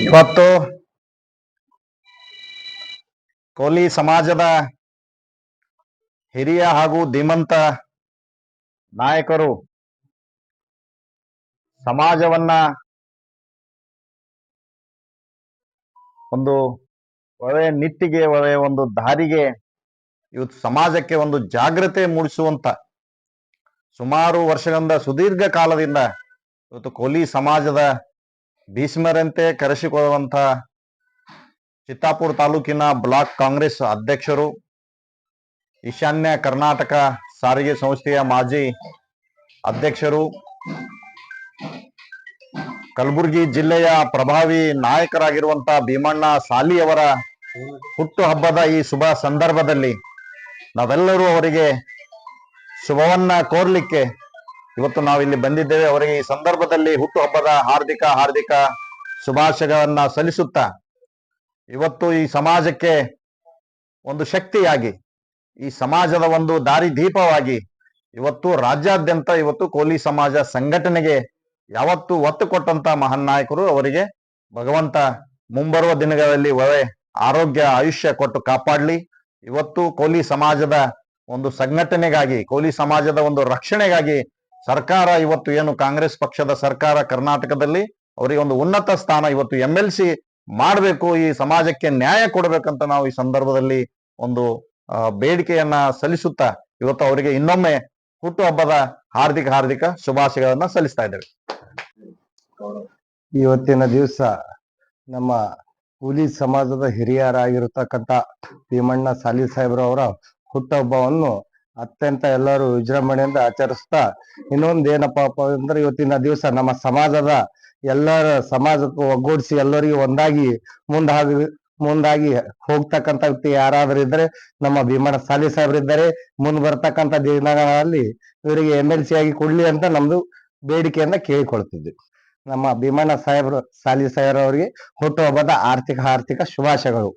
ಇವತ್ತು ಕೋಲಿ ಸಮಾಜದ ಹಿರಿಯ ಹಾಗೂ ಧೀಮಂತ ನಾಯಕರು ಸಮಾಜವನ್ನ ಒಂದು ಒಳ್ಳೆಯ ನಿಟ್ಟಿಗೆ, ಒಳ್ಳೆಯ ಒಂದು ದಾರಿಗೆ, ಇವತ್ತು ಸಮಾಜಕ್ಕೆ ಒಂದು ಜಾಗೃತಿ ಮೂಡಿಸುವಂತ ಸುಮಾರು ವರ್ಷಗಳಿಂದ, ಸುದೀರ್ಘ ಕಾಲದಿಂದ ಇವತ್ತು ಕೋಲಿ ಸಮಾಜದ ಭೀಷ್ಮರಂತೆ ಕರೆಸಿಕೊಳ್ಳುವಂಥ ಚಿತ್ತಾಪುರ ತಾಲೂಕಿನ ಬ್ಲಾಕ್ ಕಾಂಗ್ರೆಸ್ ಅಧ್ಯಕ್ಷರು, ಈಶಾನ್ಯ ಕರ್ನಾಟಕ ಸಾರಿಗೆ ಸಂಸ್ಥೆಯ ಮಾಜಿ ಅಧ್ಯಕ್ಷರು, ಕಲಬುರಗಿ ಜಿಲ್ಲೆಯ ಪ್ರಭಾವಿ ನಾಯಕರಾಗಿರುವಂತ ಭೀಮಣ್ಣ ಸಾಲಿಯವರ ಹುಟ್ಟುಹಬ್ಬದ ಈ ಶುಭ ಸಂದರ್ಭದಲ್ಲಿ ನಾವೆಲ್ಲರೂ ಅವರಿಗೆ ಶುಭವನ್ನ ಕೋರ್ಲಿಕ್ಕೆ ಇವತ್ತು ನಾವಿಲ್ಲಿ ಬಂದಿದ್ದೇವೆ, ಅವರಿಗೆ ಈ ಸಂದರ್ಭದಲ್ಲಿ ಹುಟ್ಟುಹಬ್ಬದ ಹಾರ್ದಿಕ ಹಾರ್ದಿಕ ಶುಭಾಶಯಗಳನ್ನ ಸಲ್ಲಿಸುತ್ತಾ, ಇವತ್ತು ಈ ಸಮಾಜಕ್ಕೆ ಒಂದು ಶಕ್ತಿಯಾಗಿ, ಈ ಸಮಾಜದ ಒಂದು ದಾರಿ ದೀಪವಾಗಿ, ಇವತ್ತು ರಾಜ್ಯಾದ್ಯಂತ ಇವತ್ತು ಕೋಲಿ ಸಮಾಜ ಸಂಘಟನೆಗೆ ಯಾವತ್ತು ಒತ್ತು ಕೊಟ್ಟಂತ ಮಹಾನ್ ನಾಯಕರು ಅವರಿಗೆ, ಭಗವಂತ ಮುಂಬರುವ ದಿನಗಳಲ್ಲಿ ಒಳ್ಳೆ ಆರೋಗ್ಯ, ಆಯುಷ್ಯ ಕೊಟ್ಟು ಕಾಪಾಡ್ಲಿ. ಇವತ್ತು ಕೋಲಿ ಸಮಾಜದ ಒಂದು ಸಂಘಟನೆಗಾಗಿ, ಕೋಲಿ ಸಮಾಜದ ಒಂದು ರಕ್ಷಣೆಗಾಗಿ ಸರ್ಕಾರ ಇವತ್ತು ಏನು ಕಾಂಗ್ರೆಸ್ ಪಕ್ಷದ ಸರ್ಕಾರ ಕರ್ನಾಟಕದಲ್ಲಿ ಅವರಿಗೆ ಒಂದು ಉನ್ನತ ಸ್ಥಾನ ಇವತ್ತು ಎಂ ಎಲ್ ಸಿ ಮಾಡಬೇಕು, ಈ ಸಮಾಜಕ್ಕೆ ನ್ಯಾಯ ಕೊಡಬೇಕಂತ ನಾವು ಈ ಸಂದರ್ಭದಲ್ಲಿ ಒಂದು ಬೇಡಿಕೆಯನ್ನ ಸಲ್ಲಿಸುತ್ತಾ ಇವತ್ತು ಅವರಿಗೆ ಇನ್ನೊಮ್ಮೆ ಹುಟ್ಟುಹಬ್ಬದ ಹಾರ್ದಿಕ ಹಾರ್ದಿಕ ಶುಭಾಶಯಗಳನ್ನ ಸಲ್ಲಿಸ್ತಾ ಇದ್ದೇವೆ. ಇವತ್ತಿನ ದಿವಸ ನಮ್ಮ ಕೂಲಿ ಸಮಾಜದ ಹಿರಿಯರಾಗಿರ್ತಕ್ಕಂಥ ಭೀಮಣ್ಣ ಸಾಲಿ ಸಾಹೇಬ್ರವರ ಹುಟ್ಟುಹಬ್ಬವನ್ನು ಅತ್ಯಂತ ಎಲ್ಲರೂ ವಿಜೃಂಭಣೆಯಿಂದ ಆಚರಿಸ್ತಾ, ಇನ್ನೊಂದ್ ಏನಪ್ಪಾ ಅಂದ್ರೆ ಇವತ್ತಿನ ದಿವಸ ನಮ್ಮ ಸಮಾಜದ ಎಲ್ಲರ ಸಮಾಜಕ್ಕೂ ಒಗ್ಗೂಡಿಸಿ ಎಲ್ಲರಿಗೂ ಒಂದಾಗಿ ಮುಂದಾಗಿ ಮುಂದಾಗಿ ಹೋಗ್ತಕ್ಕಂಥ ವ್ಯಕ್ತಿ ಯಾರಾದ್ರೂ ಇದ್ರೆ ನಮ್ಮ ಭೀಮಣ್ಣ ಸಾಲಿ ಸಾಹೇಬ್ರಿದ್ದಾರೆ ಮುಂದ್ ಬರ್ತಕ್ಕಂಥ ದಿನಗಳಲ್ಲಿ ಇವರಿಗೆ ಎಂ ಎಲ್ ಸಿ ಆಗಿ ಕೊಡ್ಲಿ ಅಂತ ನಮ್ದು ಬೇಡಿಕೆಯನ್ನ ಕೇಳಿಕೊಳ್ತಿದ್ವಿ. ನಮ್ಮ ಭೀಮಣ್ಣ ಸಾಹೇಬ್ರು, ಸಾಲಿ ಸಾಹೇಬ್ರವರಿಗೆ ಹುಟ್ಟುಹಬ್ಬದ ಆರ್ಥಿಕ ಆರ್ಥಿಕ ಶುಭಾಶಯಗಳು.